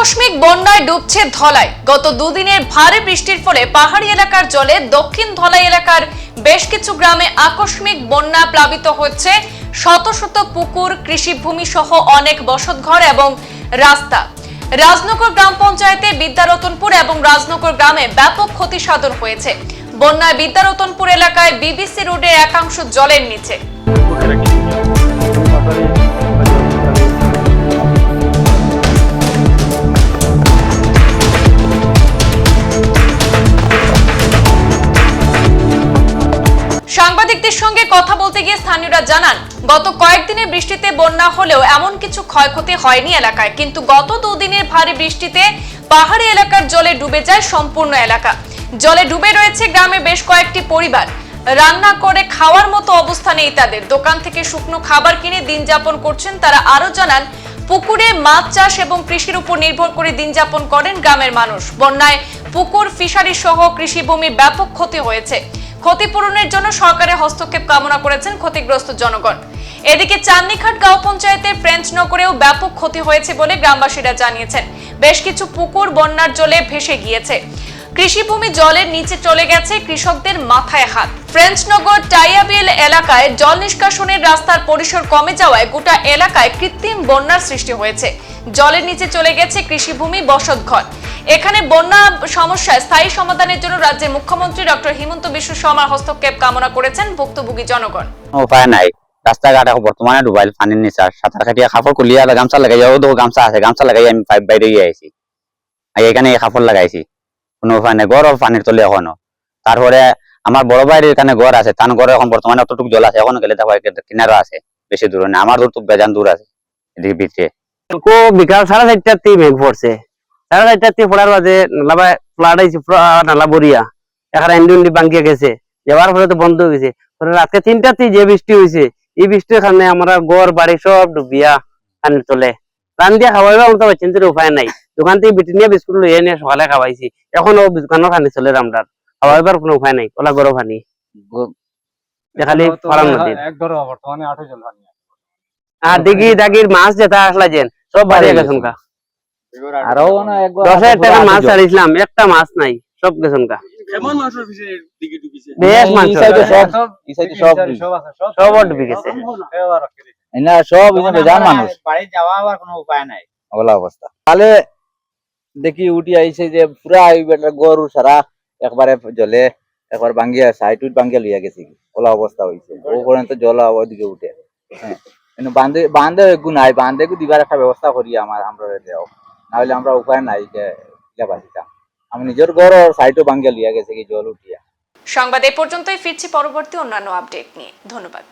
ডুবছে ধলাই। গত দুদিনের ভারী বৃষ্টির ফলে পাহাড়ি এলাকার জলে দক্ষিণ ধলাই এলাকার বেশ কিছু গ্রামে আকস্মিক বন্যা প্লাবিত হচ্ছে। শত শত পুকুর, কৃষিভূমি সহ অনেক বসতঘর এবং রাস্তা। রাজনগর গ্রাম পঞ্চায়েতে বিদ্যারতনপুর এবং রাজনগর গ্রামে ব্যাপক ক্ষতি সাধন হয়েছে। বন্যায় বিদ্যারতনপুর এলাকায় বিবিসি রোডের একাংশ জলের নিচে। সাংবাদিকদের সঙ্গে কথা বলতে গিয়ে স্থানীয়রা জানান, গত কয়েকদিনের বৃষ্টিতে বন্যা হলেও এমন কিছু ক্ষয়ক্ষতি হয়নি এলাকায়, কিন্তু গত দুদিনের ভারী বৃষ্টিতে পাহাড়ি এলাকার জলে ডুবে যায় সম্পূর্ণ এলাকা। জলে ডুবে রয়েছে গ্রামে বেশ কয়েকটি পরিবার। রান্না করে খাওয়ার মতো অবস্থা নেই তাদের। দোকান থেকে শুকনো খাবার কিনে দিন যাপন করছেন তারা। আরও জানান, পুকুরে মাছ চাষ এবং কৃষির উপর নির্ভর করে দিন যাপন করেন গ্রামের মানুষ। বন্যায় পুকুর, ফিশারি সহ কৃষিভূমি ব্যাপক ক্ষতি হয়েছে। ক্ষতিপূরণের জন্য সরকারের হস্তক্ষেপ কামনা করেছেন ক্ষতিগ্রস্ত জনগণ। এদিকে চান্দিঘাট গাঁও পঞ্চায়েতের ফ্রেঞ্চ নগরেও ব্যাপক ক্ষতি হয়েছে বলে গ্রামবাসীরা জানিয়েছেন। বেশ কিছু পুকুর, বন্যার জলে ভেসে গিয়েছে। কৃষিভূমি জলের নিচে চলে গেছে কৃষকদের মাথায় হাত। ফ্রেঞ্চ ফ্রেঞ্চনগর টাইয়াবিল এলাকায় জল নিষ্কাশনের রাস্তার পরিসর কমে যাওয়ায় গোটা এলাকায় কৃত্রিম বন্যার সৃষ্টি হয়েছে। জলের নিচে চলে গেছে কৃষিভূমি বসতঘর। এখানে বন্যা সমস্যায় স্থায়ী সমাধানের জন্য রাজ্যের মুখ্যমন্ত্রী ডক্টর হিমন্ত বিশ্ব শর্মার হস্তক্ষেপ কামনা করেছেন ভুক্তভোগী জনগণ। উপায় নাই। রাস্তাঘাট এখন বর্তমানে ডুবাইল পানির নিচে সাঁতার কাটিয়া কাপড় কুলিয়া গামছা লাগাই ও গামছা আছে, গামছা লাগাই আমি পাইপ বাইরে আইছি এখানে কাপড় লাগাইছি। কোনো উপায় নাই গড় পানির তলে এখনও। তারপরে আমার বড় ভাইয়ের এখানে ঘর আছে, তার ঘরে এখন বর্তমানে অতটুকু জল আছে, এখনও গেলে দেখো কিনারও আছে, বেশি দূর না আমার দূর তো বেজান দূর আছে, এদিকে কো বিকাল সাড়ে চারটার তি মেঘ পড়ছে। সাড়ে চারটার তি পড়ার বাজে নালা ফ্লাড পুরা নালা বরিয়া। এখানে এন্ডি উন্ডি ভাঙ্গিয়া গেছে। যাওয়ার ফলে তো বন্ধ হয়ে গেছে। পরে রাতকে তিনটার তি যে বৃষ্টি হয়েছে, এই বৃষ্টির কারণে আমরা গড়, বাড়ি সব ডুবিয়া পানির তলে। রান দিয়া খাওয়াইবার মতো চিন্তা উপায় নাই। দোকান থেকে বিটিনিয়া বিস্কুট লইয়া নিয়ে সকালে খাওয়াইছি এখনও দোকানের পানি চলে আমরা খাওয়াইবার কোনো উপায় নাই ওলা গরম পানি। খালি ফারাম নদীর এক ধরো বর্তমানে আঠো জল পানি। আছে। আর দিঘি দাগির মাছ যেটা আসলা যেন সব বাড়িয়ে গেছেন কা আরও দশ হাজার টাকার মাছ ছাড়িয়েছিলাম একটা মাছ নাই সব গেছেন কা পিছনে দিকে বেশ আছে। গেছে এবার না সব এখানে বেজান মানুষ বাড়ি যাওয়া আবার কোনো উপায় নাই। ওলা অবস্থা তাহলে দেখি উঠি আইছে যে পুরা গরু সারা একবারে জলে, একবার ভাঙ্গিয়া সাইড উইট ভাঙ্গিয়া লইয়া গেছে ওলা অবস্থা হইছে। ও পর্যন্ত জল ওদিকে উঠে। হ্যাঁ। বান্ধে বান্ধে একটু নাই বান্ধে একটু দিবার একটা ব্যবস্থা করি আমার, আমরা দেও নাহলে আমরা উপায় নাই যে বাঁচিতাম আমি নিজের ঘর সাইডও ভাঙ্গিয়া লইয়া গেছে কি, জল উঠিয়া। সংবাদ এ পর্যন্তই, ফিরছি পরবর্তী অন্যান্য আপডেট নিয়ে। ধন্যবাদ।